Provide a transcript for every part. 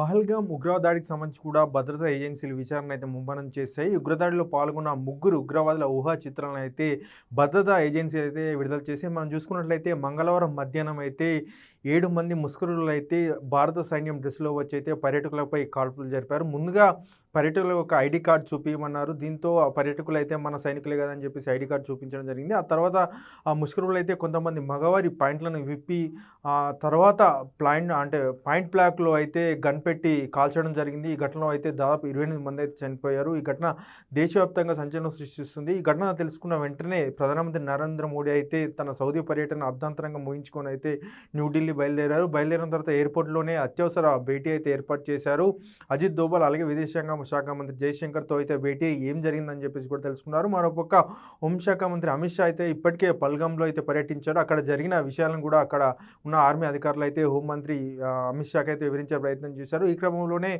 పహల్గామ్ ఉగ్రదాడికి సంబంధించి కూడా భద్రతా ఏజెన్సీలు విచారణ అయితే ముమ్మరం చేశాయి. ఉగ్రదాడిలో పాల్గొన్న ముగ్గురు ఉగ్రవాదుల ఊహా చిత్రాలను అయితే భద్రతా ఏజెన్సీ అయితే విడుదల చేసి మనం చూసుకున్నట్లయితే మంగళవారం మధ్యాహ్నం అయితే ఏడు మంది ముస్కరులు అయితే భారత సైన్యం డ్రెస్లో వచ్చి అయితే పర్యాటకులపై కాల్పులు జరిపారు. ముందుగా పర్యటకులు ఒక ఐడి కార్డు చూపించమన్నారు దీంతో ఆ పర్యటకులు అయితే మన సైనికులే కదని చెప్పేసి ఐడి కార్డు చూపించడం జరిగింది. ఆ తర్వాత ఆ ముస్కరులు అయితే కొంతమంది మగవారి పాయింట్లను విప్పి ఆ తర్వాత ప్లాంట్ అంటే పాయింట్ బ్లాక్లో అయితే గన్ పెట్టి కాల్చడం జరిగింది. ఈ ఘటనలో అయితే దాదాపు ఇరవై ఎనిమిది మంది అయితే చనిపోయారు. ఈ ఘటన దేశవ్యాప్తంగా సంచలనం సృష్టిస్తుంది. ఈ ఘటన తెలుసుకున్న వెంటనే ప్రధానమంత్రి నరేంద్ర మోడీ అయితే తన సౌదీ పర్యటన అర్ధాంతరంగా ముగించుకొని అయితే న్యూఢిల్లీ బయలుదేరారు. బయలుదేరిన తర్వాత ఎయిర్పోర్ట్లోనే అత్యవసర భేటీ అయితే ఏర్పాటు చేశారు. అజిత్ దోబల్ అలాగే విదేశాంగ శాఖ మంత్రి జయశంకర్తో అయితే భేటీ ఏం జరిగిందని చెప్పేసి కూడా తెలుసుకున్నారు. మరోపక్క హోంశాఖ మంత్రి అమిత్ షా అయితే ఇప్పటికే పల్గంలో అయితే పర్యటించారు. అక్కడ జరిగిన విషయాలను కూడా అక్కడ ఉన్న ఆర్మీ అధికారులు అయితే హోంమంత్రి అమిత్ షాకి అయితే వివరించే ప్రయత్నం చేశారు. ఈ క్రమంలోనే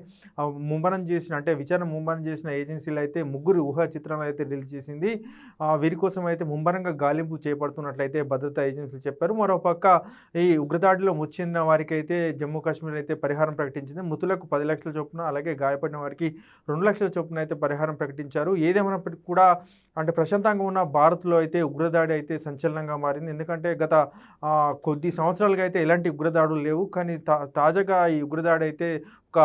ముమ్మరం చేసిన అంటే విచారణ ముమ్మరం చేసిన ఏజెన్సీలు అయితే ముగ్గురు ఊహా చిత్రాలు అయితే రిలీజ్ చేసింది. వీరి కోసం అయితే ముమ్మరంగా గాలింపు చేపడుతున్నట్లయితే భద్రతా ఏజెన్సీలు చెప్పారు. మరోపక్క ఈ దాడిలో ముచ్చిన వారికి అయితే జమ్మూ కాశ్మీర్ అయితే పరిహారం ప్రకటించింది. మృతులకు పది లక్షల చొప్పున అలాగే గాయపడిన వారికి రెండు లక్షల చొప్పున అయితే పరిహారం ప్రకటించారు. ఏదేమైనప్పటికీ కూడా అంటే ప్రశాంతంగా ఉన్న భారత్లో అయితే ఉగ్రదాడి అయితే సంచలనంగా మారింది. ఎందుకంటే గత కొద్ది సంవత్సరాలుగా అయితే ఎలాంటి ఉగ్రదాడులు లేవు. కానీ తా తాజాగా ఈ ఉగ్రదాడి అయితే ఒక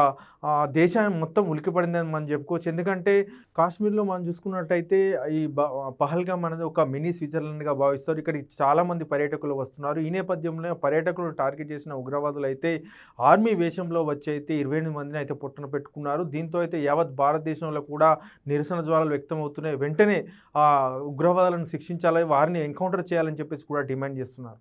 దేశాన్ని మొత్తం ఉలికిపడిందని మనం చెప్పుకోవచ్చు. ఎందుకంటే కాశ్మీర్లో మనం చూసుకున్నట్టయితే ఈ బ- పహల్గామ్ అనేది ఒక మినీ స్విట్జర్లాండ్గా భావిస్తారు. ఇక్కడికి చాలామంది పర్యాటకులు వస్తున్నారు. ఈ నేపథ్యంలో పర్యాటకులు టార్గెట్ చేసిన ఉగ్రవాదులు అయితే ఆర్మీ వేషంలో వచ్చి అయితే ఇరవై ఎనిమిది మందిని అయితే పుట్టన పెట్టుకున్నారు. దీంతో అయితే యావత్ భారతదేశంలో కూడా నిరసన జ్వాలలు వ్యక్తమవుతున్నాయి. వెంటనే ఉగ్రవాదాలను శిక్షించాలి వారిని ఎన్కౌంటర్ చేయాలని చెప్పేసి కూడా డిమాండ్ చేస్తున్నారు.